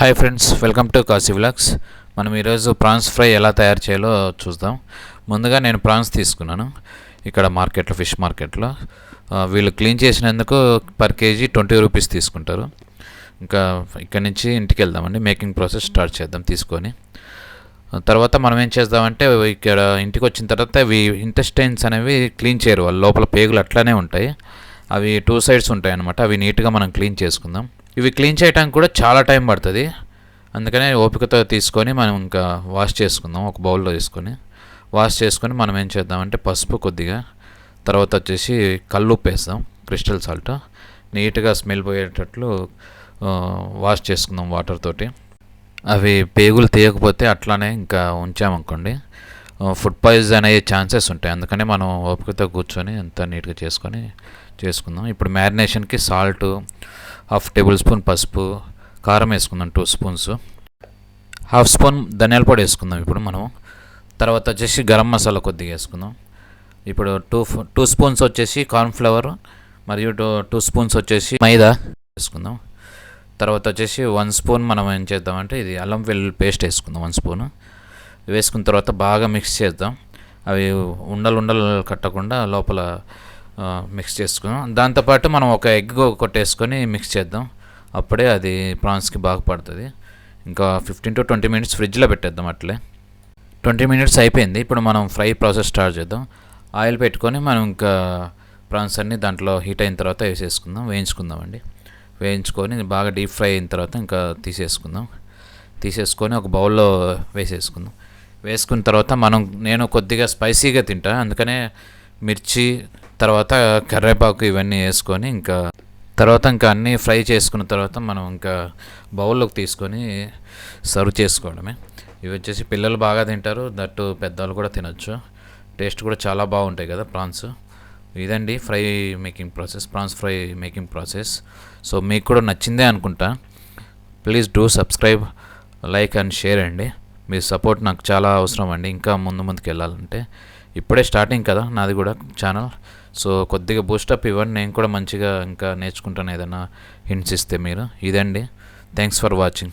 Hi friends welcome to Kashi vlogs మనం ఈరోజు prawns fry ఎలా తయారు చేయాలో చూద్దాం. ముందుగా నేను ప్రాన్స్ తీసుకున్నాను. ఇక్కడ మార్కెట్లో ఫిష్ మార్కెట్లో. వీళ్ళు క్లీన్ చేసినందుకు పర్ కేజీ ట్వంటీ రూపీస్ తీసుకుంటారు. ఇంకా ఇక్కడ నుంచి ఇంటికి వెళ్దామండి. మేకింగ్ ప్రాసెస్ స్టార్ట్ చేద్దాం తీసుకొని. తర్వాత మనం ఏం చేద్దామంటే ఇక్కడ ఇంటికి వచ్చిన తర్వాత ఇవి ఇంటెస్టైన్స్ అనేవి క్లీన్ చేయరు. వాళ్ళు లోపల పేగులు అట్లానే ఉంటాయి. అవి టూ సైడ్స్ ఉంటాయి అన్నమాట అవి నీట్గా మనం క్లీన్ చేసుకుందాం. ఇవి క్లీన్ చేయడానికి కూడా చాలా టైం పడుతుంది. అందుకనే ఓపికతో తీసుకొని మనం ఇంకా వాష్ చేసుకుందాం ఒక బౌల్లో తీసుకొని. వాష్ చేసుకొని మనం ఏం చేద్దామంటే పసుపు కొద్దిగా తర్వాత వచ్చేసి కల్లుప్పు వేస్తాం క్రిస్టల్ సాల్ట్. నీట్గా స్మెల్ పోయేటట్లు వాష్ చేసుకుందాం వాటర్ తోటి. అవి పేగులు తీయకపోతే అట్లానే ఇంకా ఉంచామనుకోండి ఫుడ్ పాయిజన్ అయ్యే ఛాన్సెస్ ఉంటాయి. అందుకనే మనం ఓపికతో కూర్చొని ఎంత నీట్గా చేసుకొని చేసుకుందాం. ఇప్పుడు మ్యారినేషన్కి సాల్ట్ హాఫ్ టేబుల్ స్పూన్ పసుపు కారం వేసుకుందాం టూ స్పూన్స్ హాఫ్ స్పూన్ ధనియాల పొడి వేసుకుందాం ఇప్పుడు మనం. తర్వాత వచ్చేసి గరం మసాలా కొద్దిగా వేసుకుందాం. ఇప్పుడు టూ టూ స్పూన్స్ వచ్చేసి కార్న్ఫ్లవర్ మరియు టూ టూ స్పూన్స్ వచ్చేసి మైదా వేసుకుందాం. తర్వాత వచ్చేసి వన్ స్పూన్ మనం ఏం చేద్దామంటే ఇది అల్లం వెల్లుల్లి పేస్ట్ వేసుకుందాం వన్ స్పూన్ వేసుకున్న తర్వాత బాగా మిక్స్ చేద్దాం. అవి ఉండలు ఉండలు కట్టకుండా లోపల మిక్స్ చేసుకుందాం దాంతోపాటు మనం ఒక ఎగ్ కొట్టేసుకొని మిక్స్ చేద్దాం. అప్పుడే అది ప్రాన్స్కి బాగా పడుతుంది. ఇంకా ఫిఫ్టీన్ టు ట్వంటీ మినిట్స్ ఫ్రిడ్జ్లో పెట్టేద్దాం అట్లే. ట్వంటీ మినిట్స్ అయిపోయింది. ఇప్పుడు మనం ఫ్రై ప్రాసెస్ స్టార్ట్ చేద్దాం. ఆయిల్ పెట్టుకొని మనం ఇంకా ప్రాన్స్ అన్ని దాంట్లో హీట్ అయిన తర్వాత వేసేసుకుందాం. వేయించుకుందామండి వేయించుకొని బాగా డీప్ ఫ్రై అయిన తర్వాత ఇంకా తీసేసుకుందాం. తీసేసుకొని ఒక బౌల్లో వేసేసుకుందాం. వేసుకున్న తర్వాత మనం నేను కొద్దిగా స్పైసీగా తింటా. అందుకనే మిర్చి తర్వాత కరివేపాకు ఇవన్నీ వేసుకొని ఇంకా తర్వాత ఇంకా అన్నీ ఫ్రై చేసుకున్న తర్వాత మనం ఇంకా బౌల్లోకి తీసుకొని సర్వ్ చేసుకోవడమే. ఇవి వచ్చేసి పిల్లలు బాగా తింటారు దట్టు పెద్దవాళ్ళు కూడా తినొచ్చు. టేస్ట్ కూడా చాలా బాగుంటాయి కదా ప్రాన్స్. ఇదండి fry making process prawns fry making process. So మీకు కూడా నచ్చిందే అనుకుంటా. Please do subscribe like and share అండి. మీ సపోర్ట్ నాకు చాలా అవసరం అండి. ఇంకా ముందు ముందుకు వెళ్ళాలంటే. ఇప్పుడే స్టార్టింగ్ కదా నాది కూడా ఛానల్ సో కొద్దిగా బూస్టప్ ఇవ్వండి. నేను కూడా మంచిగా ఇంకా నేర్చుకుంటాను ఏదైనా హింట్స్ ఇస్తే మీరు. ఇదండి. Thanks for watching